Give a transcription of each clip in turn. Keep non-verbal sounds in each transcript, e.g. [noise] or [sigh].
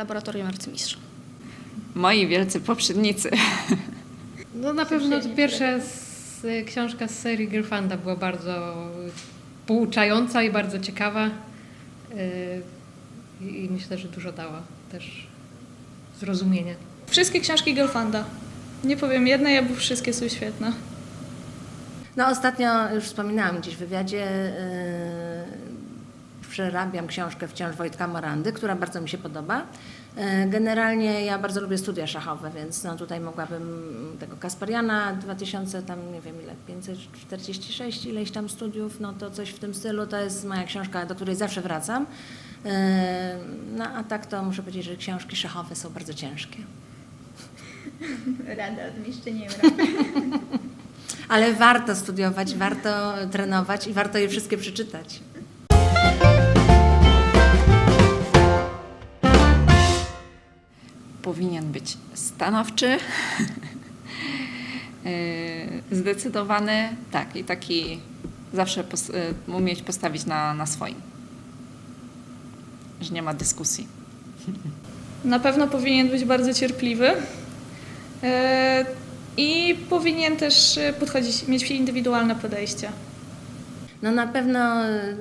laboratorium arcymistrza. Moi wielcy poprzednicy. No na pewno pierwsza z, książka z serii Girlfanda była bardzo pouczająca i bardzo ciekawa. Yy, I myślę, że dużo dała też zrozumienia. Wszystkie książki Gelfanda. Nie powiem jednej, bo wszystkie są świetne. No ostatnio już wspominałam gdzieś w wywiadzie, yy, przerabiam książkę Wciąż Wojtka Morandy, która bardzo mi się podoba. Yy, Generalnie ja bardzo lubię studia szachowe, więc no tutaj mogłabym tego Kaspariana 2000 tam nie wiem ile, 546 ileś tam studiów, no to coś w tym stylu, to jest moja książka, do której zawsze wracam. Yy, No a tak to muszę powiedzieć, że książki szachowe są bardzo ciężkie. [laughs] Rada od mistrza nie [laughs] Ale warto studiować, warto trenować i warto je wszystkie przeczytać. Powinien być stanowczy, yy, [laughs] zdecydowany, tak, i taki zawsze pos, yy, umieć postawić na, na swoim. Że nie ma dyskusji. Na pewno powinien być bardzo cierpliwy e, i powinien też e, podchodzić, mieć indywidualne podejście. No na pewno e,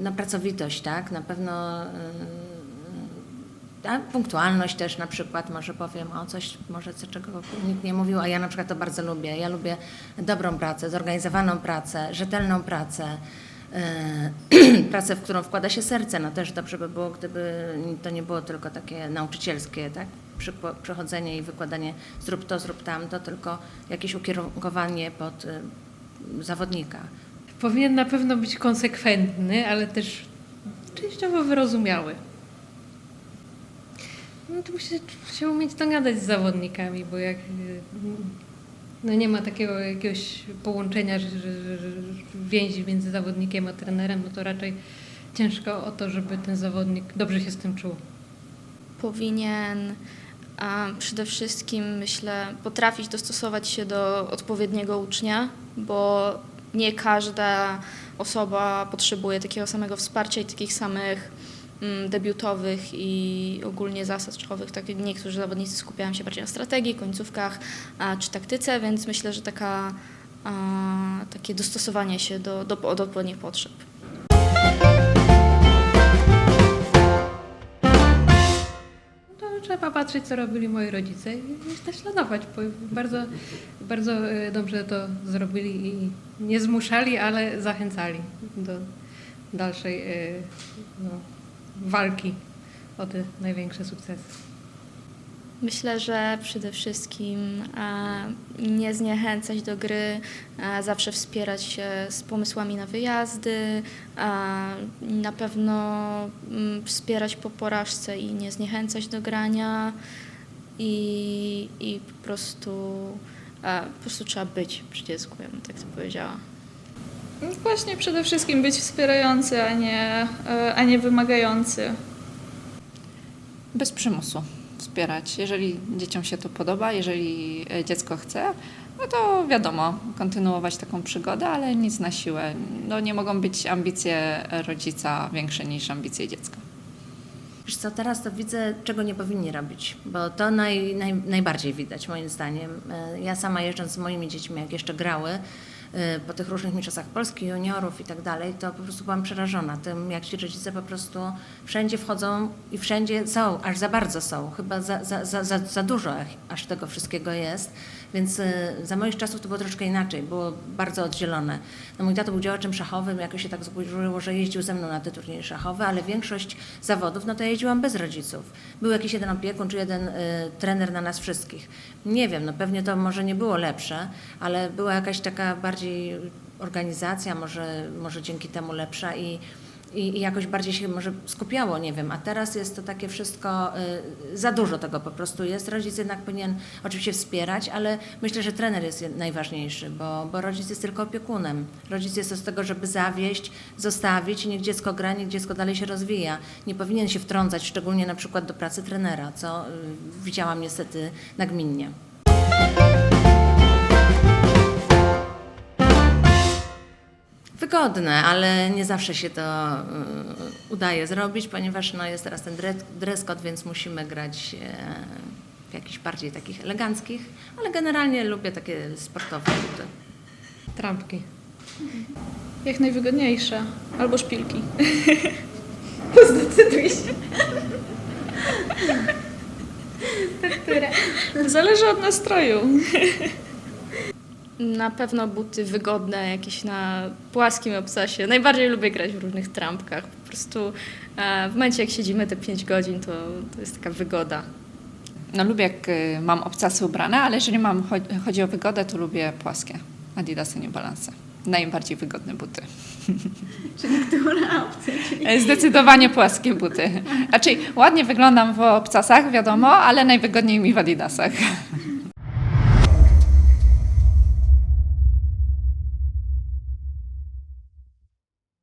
na pracowitość, tak? Na pewno tak? punktualność też na przykład, może powiem o coś, może co, czego nikt nie mówił, a ja na przykład to bardzo lubię. Ja lubię dobrą pracę, zorganizowaną pracę, rzetelną pracę. e, [clears throat] Pracę, w którą wkłada się serce. No też dobrze by było, gdyby to nie było tylko takie nauczycielskie, tak? Przychodzenie i wykładanie zrób to, zrób tamto, tylko jakieś ukierunkowanie pod e, zawodnika. Powinien na pewno być konsekwentny, ale też częściowo wyrozumiały. No to musi się umieć dogadać z zawodnikami, bo jak no nie ma takiego jakiegoś połączenia, że, że, że, więzi między zawodnikiem a trenerem, no to raczej ciężko o to, żeby ten zawodnik dobrze się z tym czuł. Powinien a, przede wszystkim, myślę, potrafić dostosować się do odpowiedniego ucznia, bo nie każda osoba potrzebuje takiego samego wsparcia i takich samych debiutowych i ogólnie zasad szachowych. Tak, niektórzy zawodnicy skupiają się bardziej na strategii, końcówkach czy taktyce, więc myślę, że taka, takie dostosowanie się do, do, do odpowiednich potrzeb. No trzeba patrzeć, co robili moi rodzice i naśladować. bo Bardzo, bardzo y, dobrze to zrobili i nie zmuszali, ale zachęcali do dalszej y, no, walki o te największe sukcesy. Myślę, że przede wszystkim nie zniechęcać do gry, zawsze wspierać się z pomysłami na wyjazdy, na pewno mm, wspierać po porażce i nie zniechęcać do grania i, i po prostu po prostu trzeba być przy dziecku, ja bym tak to powiedziała. No Właśnie przede wszystkim być wspierający, a nie, e, a nie wymagający. Bez przymusu wspierać. Jeżeli dzieciom się to podoba, jeżeli e, dziecko chce, no to wiadomo, kontynuować taką przygodę, ale nic na siłę. No nie mogą być ambicje rodzica większe niż ambicje dziecka. Wiesz co, teraz to widzę, czego nie powinni robić, bo to naj, naj, najbardziej widać moim zdaniem. E, Ja sama jeżdżąc z moimi dziećmi, jak jeszcze grały, po tych różnych mistrzostwach Polski, juniorów i tak dalej, to po prostu byłam przerażona tym, jak ci rodzice po prostu wszędzie wchodzą i wszędzie są, aż za bardzo są, chyba za, za, za, za, za dużo aż tego wszystkiego jest. Więc e, za moich czasów to było troszkę inaczej, było bardzo oddzielone. No, mój tato był działaczem szachowym, jakoś się tak złożyło, że jeździł ze mną na te turnieje szachowe, ale większość zawodów, no to jeździłam bez rodziców. Był jakiś jeden opiekun czy jeden y, trener na nas wszystkich. Nie wiem, no pewnie to może nie było lepsze, ale była jakaś taka bardziej organizacja, może, może dzięki temu lepsza i i, i jakoś bardziej się może skupiało, nie wiem, a teraz jest to takie wszystko, y, za dużo tego po prostu jest. Rodzic jednak powinien oczywiście wspierać, ale myślę, że trener jest najważniejszy, bo, bo rodzic jest tylko opiekunem. Rodzic jest od tego, żeby zawieść, zostawić i niech dziecko gra, niech dziecko dalej się rozwija. Nie powinien się wtrącać, szczególnie na przykład do pracy trenera, co y, widziałam niestety nagminnie. Wygodne, ale nie zawsze się to y, udaje zrobić, ponieważ no, jest teraz ten dre- dress code, więc musimy grać e, w jakichś bardziej takich eleganckich, ale generalnie lubię takie sportowe buty. Trampki. Jak najwygodniejsze. Albo szpilki. [laughs] Zdecyduj się. Które? Zależy od nastroju. [laughs] Na pewno buty wygodne, jakieś na płaskim obcasie. Najbardziej lubię grać w różnych trampkach. Po prostu e, w momencie, jak siedzimy te 5 godzin, to, to jest taka wygoda. No lubię, jak y, mam obcasy ubrane, ale jeżeli mam, cho- chodzi o wygodę, to lubię płaskie. Adidasy, nie balanse. Najbardziej wygodne buty. [laughs] Czyli która opcja? E, Zdecydowanie płaskie buty. Raczej ładnie wyglądam w obcasach, wiadomo, ale najwygodniej mi w adidasach. [laughs]